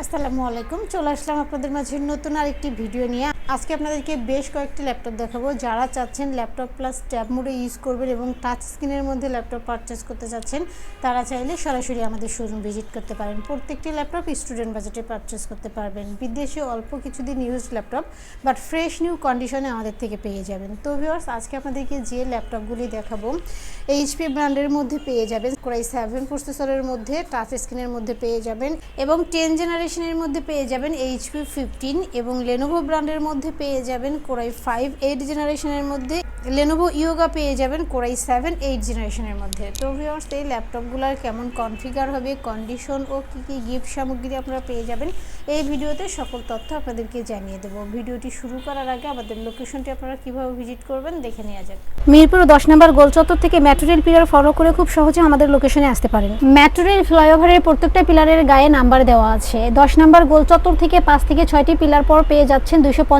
আসসালামু আলাইকুম। চলে আসলাম আপনাদের মাঝে নতুন আরেকটি ভিডিও নিয়ে। আজকে আপনাদেরকে বেশ কয়েকটি ল্যাপটপ দেখাবো। যারা চাচ্ছেন ল্যাপটপ প্লাস ট্যাব মোডে ইউজ করবেন এবং টাচ স্ক্রিনের মধ্যে ল্যাপটপ পারচেস করতে চাচ্ছেন, তারা চাইলে সরাসরি আমাদের শোরুম ভিজিট করতে পারেন। প্রত্যেকটি ল্যাপটপ স্টুডেন্ট বাজেটে পারচেস করতে পারবেন। বিদেশে অল্প কিছুদিন use laptop but fresh new কন্ডিশনে আমাদের থেকে পেয়ে যাবেন। তো ভিউয়ার্স আজকে আপনাদেরকে যে ল্যাপটপগুলি দেখাবো এইচপি ব্র্যান্ডের মধ্যে পেয়ে যাবেন। কোরাই সেভেন প্রসেসরের মধ্যে টাচ স্ক্রিনের মধ্যে পেয়ে যাবেন এবং টেন জেনারেশনের মধ্যে পেয়ে যাবেন এইচপি ফিফটিন এবং লেনোভো ব্র্যান্ডের মধ্যে পেয়ে যাবেন কোরাই ফাইভ এইট জেনারেশনের মধ্যে। লেনোভো ইয়োগা পেয়ে যাবেন কোরাই সেভেন এইট জেনারেশনের মধ্যে। তো ভিউয়ার্স এই ল্যাপটপগুলোর কেমন কনফিগার হবে কন্ডিশন ও কী কী গিফট সামগ্রী আপনারা পেয়ে যাবেন, এই ভিডিওতে সকল তথ্য আপনাদেরকে জানিয়ে দেবো। ভিডিওটি শুরু করার আগে আমাদের লোকেশনটি আপনারা কীভাবে ভিজিট করবেন দেখে নেওয়া যাক। মিরপুর দশ নম্বর গোল চত্বর থেকে মেট্রো রেল পিলার ফলো করে খুব সহজে আমাদের লোকেশনে আসতে পারেন। মেট্রো রেল ফ্লাইওভারের প্রত্যেকটা পিলারের গায়ে নাম্বার দেওয়া আছে। দশ নম্বর গোল চত্বর থেকে পাঁচ থেকে ছয়টি পিলার পর পেয়ে যাচ্ছেন দুইশো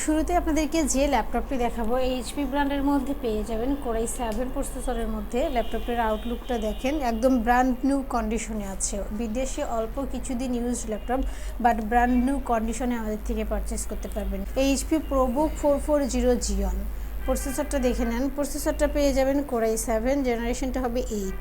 শুরুতে আপনাদেরকে যে ল্যাপটপটি দেখাবো, এইচপি ব্র্যান্ডের মধ্যে পেয়ে যাবেন কোরাই সেভেন প্রসেসরের মধ্যে। ল্যাপটপটির আউটলুকটা দেখেন, একদম ব্র্যান্ড নিউ কন্ডিশনে আছে। বিদেশে অল্প কিছুদিন use laptop but brand new কন্ডিশনে আমাদের থেকে পারচেস করতে পারবেন। HP ProBook four four zero Xeon প্রসেসরটা দেখে নেন। প্রসেসরটা পেয়ে যাবেন কোরাই সেভেন জেনারেশনটা হবে এইট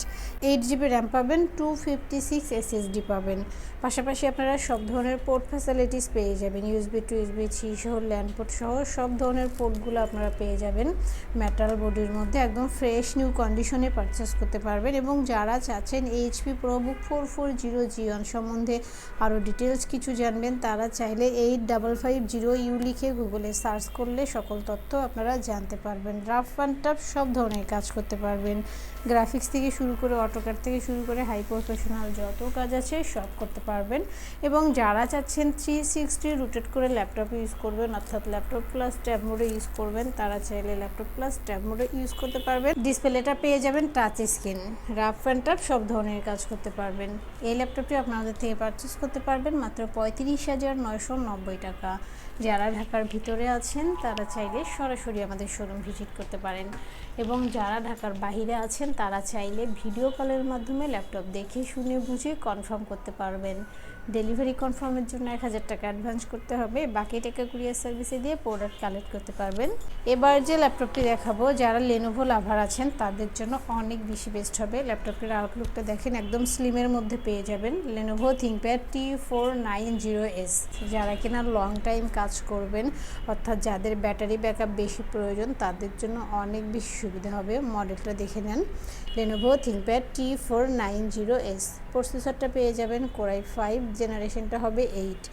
এইট জিবি র্যাম পাবেন টু ফিফটি সিক্স এসএসডি পাবেন। পাশাপাশি আপনারা সব ধরনের পোর্ট ফ্যাসিলিটিস পেয়ে যাবেন। ইউএসবি টু ইউএসবি থ্রি সহ ল্যান্ড পোর্ট সহ সব ধরনের পোর্টগুলো আপনারা পেয়ে যাবেন। মেটাল বডির মধ্যে একদম ফ্রেশ নিউ কন্ডিশনে পারচেস করতে পারবেন এবং যারা চাচ্ছেন HP ProBook four four zero Xeon সম্বন্ধে আরও ডিটেলস কিছু জানবেন, তারা চাইলে eight double five zero U লিখে গুগলে সার্চ করলে সকল তথ্য আপনারা জানতে পারবেন। রাফ অ্যান্ড টাফ সব ধরনের কাজ করতে পারবেন। গ্রাফিক্স থেকে শুরু করে অটোকার থেকে শুরু করে হাই প্রফেশনাল যত কাজ আছে সব করতে পারবেন। এবং যারা চাচ্ছেন থ্রি সিক্সটি রুটেট করে ল্যাপটপ ইউজ করবেন, অর্থাৎ ল্যাপটপ প্লাস ট্যাব মোডে ইউজ করবেন, তারা চাইলে ল্যাপটপ প্লাস ট্যাব মোডে ইউজ করতে পারবেন। ডিসপ্লেটা পেয়ে যাবেন touch screen rough and tough সব ধরনের কাজ করতে পারবেন। এই ল্যাপটপটি আপনাদের থেকে পারচেস করতে পারবেন মাত্র পঁয়ত্রিশ হাজার নয়শো নব্বই টাকা। যারা ঢাকার ভিতরে আছেন তারা চাইলে সরাসরি আমাদের শোরুম ভিজিট করতে পারেন। এবং যারা ঢাকার বাইরে আছেন, তারা চাইলে ভিডিও কলের মাধ্যমে ল্যাপটপ দেখে, শুনে, বুঝে কনফার্ম করতে পারবেন। ডেলিভারি কনফার্মের জন্য এক হাজার টাকা অ্যাডভান্স করতে হবে। বাকি টাকা কুরিয়ার সার্ভিসে দিয়ে প্রোডাক্ট কালেক্ট করতে পারবেন। এবার যে ল্যাপটপটি দেখাবো, যারা লেনোভো লাভার আছেন, তাদের জন্য অনেক বেশি বেস্ট হবে। ল্যাপটপটির আউটলুকটা দেখেন, একদম স্লিমের মধ্যে পেয়ে যাবেন। Lenovo ThinkPad T four nine zero S যারা কিনা লং টাইম কাজ করবেন, অর্থাৎ যাদের ব্যাটারি ব্যাকআপ বেশি প্রয়োজন, তাদের জন্য অনেক বেশি সুবিধা হবে। মডেলটা দেখে নেন। Lenovo ThinkPad T four nine zero S প্রসেসরটা পেয়ে যাবেন কোরাই ফাইভ জেনারেশনটা হবে এইট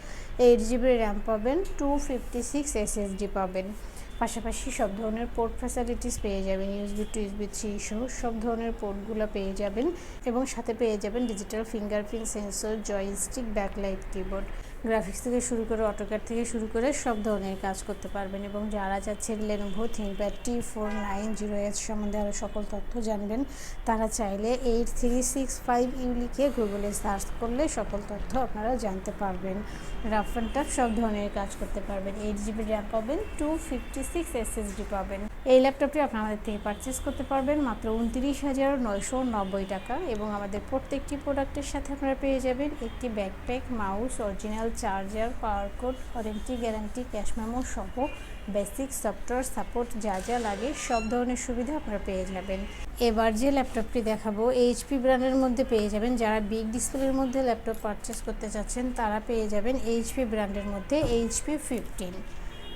এইট জিবি র্যাম পাবেন টু ফিফটি সিক্স এসএসডি পাবেন। পাশাপাশি সব ধরনের পোর্ট ফ্যাসিলিটিস পেয়ে যাবেন ইউএসবি টু ইউএসবি থ্রি সহ সব ধরনের পোর্টগুলো পেয়ে যাবেন এবং সাথে পেয়ে যাবেন digital fingerprint sensor joystick backlight keyboard graphics থেকে শুরু করে অটোক্যাড থেকে শুরু করে সব ধরনের কাজ করতে পারবেন এবং যারা চাচ্ছেন Lenovo ThinkPad T four nine zero S সম্বন্ধে আরও সকল তথ্য জানবেন, তারা চাইলে eight three six five U লিখে গুগলে সার্চ করলে সকল তথ্য আপনারা জানতে পারবেন। রাফ অ্যান্ড টাফ সব ধরনের কাজ করতে পারবেন। এইট জিবি র্যাম পাবেন টু ফিফটি সিক্স এসএসডি পাবেন। এই ল্যাপটপটি আপনারা আমাদের থেকে পারচেস করতে পারবেন মাত্র উনত্রিশ হাজার নয়শো নব্বই টাকা এবং আমাদের প্রত্যেকটি প্রোডাক্টের সাথে আপনারা পেয়ে যাবেন একটি backpack mouse original charger power cord warranty guarantee cash memo সহ বেসিক সফটওয়্যার সাপোর্ট যা যা লাগে সব ধরনের সুবিধা আপনারা পেয়ে যাবেন। এবার যে ল্যাপটপটি দেখাবো এইচপি ব্র্যান্ডের মধ্যে পেয়ে যাবেন। যারা বিগ ডিসপ্লের মধ্যে ল্যাপটপ পারচেস করতে চাচ্ছেন, তারা পেয়ে যাবেন এইচপি ব্র্যান্ডের মধ্যে এইচপি ফিফটিন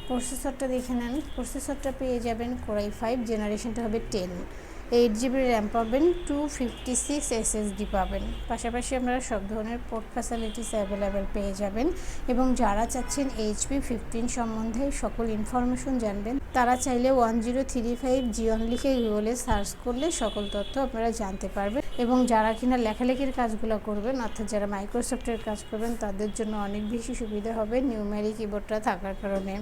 প্রসেসরটা দেখে নেন। প্রসেসরটা পেয়ে যাবেন কোরাই ফাইভ জেনারেশনটা হবে টেন এইট জিবি র্যাম পাবেন টু ফিফটি সিক্স এসএসডি পাবেন। পাশাপাশি আপনারা সব ধরনের পোর্ট ফ্যাসিলিটিস অ্যাভেলেবেল পেয়ে যাবেন এবং যারা চাচ্ছেন এইচপি ফিফটিন সম্বন্ধে সকল ইনফরমেশন জানবেন, তারা চাইলে one zero three five Xeon লিখে গুগলে সার্চ করলে সকল তথ্য আপনারা জানতে পারবেন এবং যারা কিনা লেখালেখির কাজগুলো করবেন, অর্থাৎ যারা মাইক্রোসফটের কাজ করবেন, তাদের জন্য অনেক বেশি সুবিধা হবে নিউমেরি কিবোর্ডটা থাকার কারণে।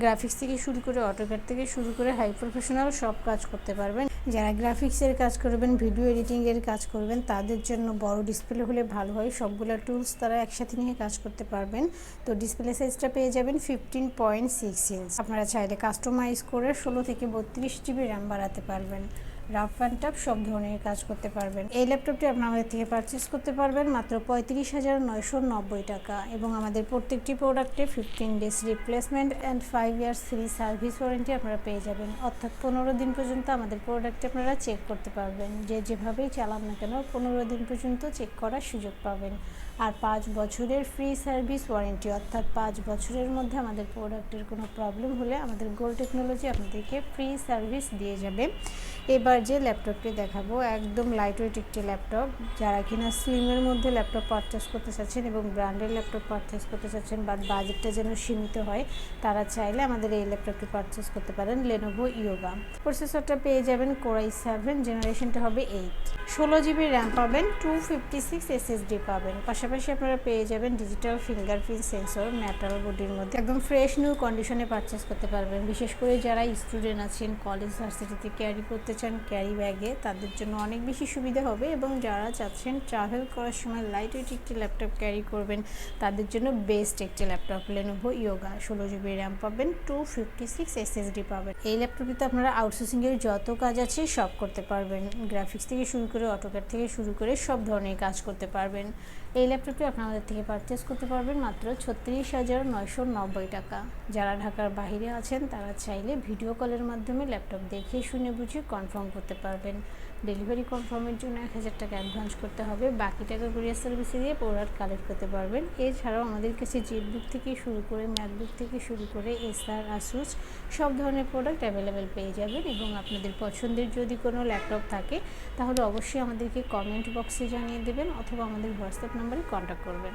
গ্রাফিক্স থেকে শুরু করে অটোক্যাড থেকে শুরু করে হাই প্রফেশনাল সব কাজ করতে পারবেন। যারা গ্রাফিক্সের কাজ করবেন ভিডিও এডিটিংয়ের কাজ করবেন, তাদের জন্য বড় ডিসপ্লে হলে ভালো হয়। সবগুলো টুলস তারা একসাথে নিয়ে কাজ করতে পারবেন। তো ডিসপ্লে সাইজটা পেয়ে যাবেন ফিফটিন পয়েন্ট সিক্স ইঞ্চ আপনারা চাইলে কাস্টমাইজ করে ষোলো থেকে বত্রিশ জিবি র্যাম বাড়াতে পারবেন। রাফ অ্যান্ড টাফ সব ধরনের কাজ করতে পারবেন। এই ল্যাপটপটি আপনার আমাদের থেকে পারচেস করতে পারবেন মাত্র পঁয়ত্রিশ হাজার নয়শো নব্বই টাকা এবং আমাদের প্রত্যেকটি প্রোডাক্টে fifteen days replacement and five years free service warranty আপনারা পেয়ে যাবেন। অর্থাৎ পনেরো দিন পর্যন্ত আমাদের প্রোডাক্টে আপনারা চেক করতে পারবেন। যে যেভাবেই চালান না কেন পনেরো দিন পর্যন্ত চেক করার সুযোগ পাবেন। আর পাঁচ বছরের ফ্রি সার্ভিস ওয়ারেন্টি অর্থাৎ পাঁচ বছরের মধ্যে আমাদের প্রোডাক্টের কোনো প্রবলেম হলে আমাদের গোল টেকনোলজি আপনাদেরকে ফ্রি সার্ভিস দিয়ে যাবে। এবার যে ল্যাপটপটি দেখাবো, একদম লাইট ওয়েট একটি ল্যাপটপ। যারা কিনা স্লিমের মধ্যে ল্যাপটপ পারচেস করতে চাচ্ছেন এবং ব্র্যান্ডের ল্যাপটপ পারচেস করতে চাচ্ছেন বাট বাজেটটা যেন সীমিত হয়, তারা চাইলে আমাদের এই ল্যাপটপটি পারচেস করতে পারেন লেনোভো ইয়োগা প্রসেসরটা পেয়ে যাবেন কোরাই সেভেন জেনারেশনটা হবে এইট ষোলো জিবি র্যাম পাবেন টু ফিফটি সিক্স এসএসডি পাবেন। পাশাপাশি আপনারা পেয়ে যাবেন ডিজিটাল ফিঙ্গারপ্রিন্ট সেন্সর মেটাল বডির মধ্যে। একদম ফ্রেশ নিউ কন্ডিশনে পারচেস করতে পারবেন। বিশেষ করে যারা স্টুডেন্ট আছেন কলেজ ভার্সিটিতে ক্যারি করতে চান ক্যারি ব্যাগে তাদের জন্য অনেক বেশি সুবিধা হবে এবং যারা চাচ্ছেন ট্রাভেল করার সময় লাইট ওয়েট একটি ল্যাপটপ ক্যারি করবেন, তাদের জন্য বেস্ট একটি ল্যাপটপ লেনোভো ইয়োগা ষোলো জিবি র্যাম পাবেন টু ফিফটি সিক্স এসএসডি পাবেন। এই ল্যাপটপটিতে আপনারা আউটসোর্সিংয়ের যত কাজ আছে সব করতে পারবেন। গ্রাফিক্স থেকে শুরু করে অটোক্যাড থেকে শুরু করে সব ধরনের কাজ করতে পারবেন। এই ল্যাপটপটি আপনি আমাদের থেকে পারচেস করতে পারবেন মাত্র ছত্রিশ হাজার নয়শো নব্বই টাকা। যারা ঢাকার বাইরে আছেন তারা চাইলে ভিডিও কলের মাধ্যমে ল্যাপটপ দেখে শুনে বুঝে কনফার্ম করতে পারবেন। ডেলিভারি কনফার্মের জন্য এক হাজার টাকা অ্যাডভান্স করতে হবে। বাকি টাকা কুরিয়ার সার্ভিসে দিয়ে প্রোডাক্ট কালেক্ট করতে পারবেন। এছাড়াও আমাদের কাছে জিটবুক থেকে শুরু করে ম্যাকবুক থেকে শুরু করে এসআর আসুস সব ধরনের প্রোডাক্ট অ্যাভেলেবেল পেয়ে যাবেন এবং আপনাদের পছন্দের যদি কোনো ল্যাপটপ থাকে, তাহলে অবশ্যই আমাদেরকে কমেন্ট বক্সে জানিয়ে দেবেন অথবা আমাদের হোয়াটসঅ্যাপ নাম্বারে কন্ট্যাক্ট করবেন।